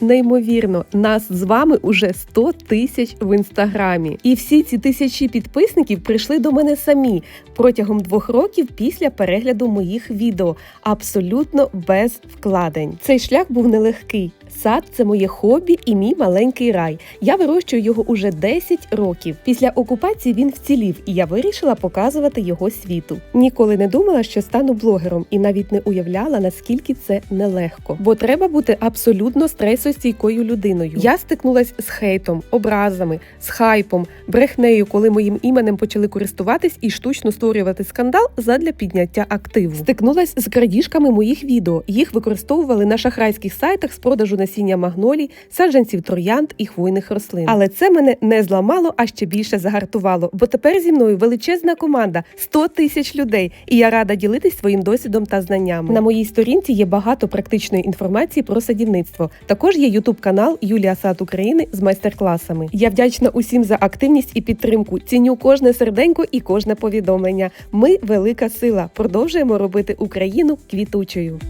неймовірно. Нас з вами уже 100 тисяч в інстаграмі. І всі ці тисячі підписників прийшли до мене самі протягом двох років після перегляду моїх відео, абсолютно без вкладень. Цей шлях був нелегкий. Сад це моє хобі і мій маленький рай. Я вирощую його уже 10 років. Після окупації він вцілів, і я вирішила показувати його світу. Ніколи не думала, що стану блогером, і навіть не уявляла, наскільки це нелегко. Бо треба бути абсолютно стресостійкою людиною. Я стикнулась з хейтом, образами, з хайпом, брехнею, коли моїм іменем почали користуватись і штучно створювати скандал задля підняття активу. Стикнулась з крадіжками моїх відео. Їх використовували на шахрайських сайтах з продажу насіння магнолій, саджанців троянд і хвойних рослин. Але це мене не зламало, а ще більше загартувало. Бо тепер зі мною величезна команда 100 тисяч людей, і я рада ділитись своїм досвідом та знаннями. На моїй сторінці є багато практичної інформації про садівництво. Також є ютуб канал Юлія Сад України з майстер-класами. Я вдячна усім за активність і підтримку. Ціню кожне серденько і кожне повідомлення. Ми велика сила. Продовжуємо робити Україну квітучою.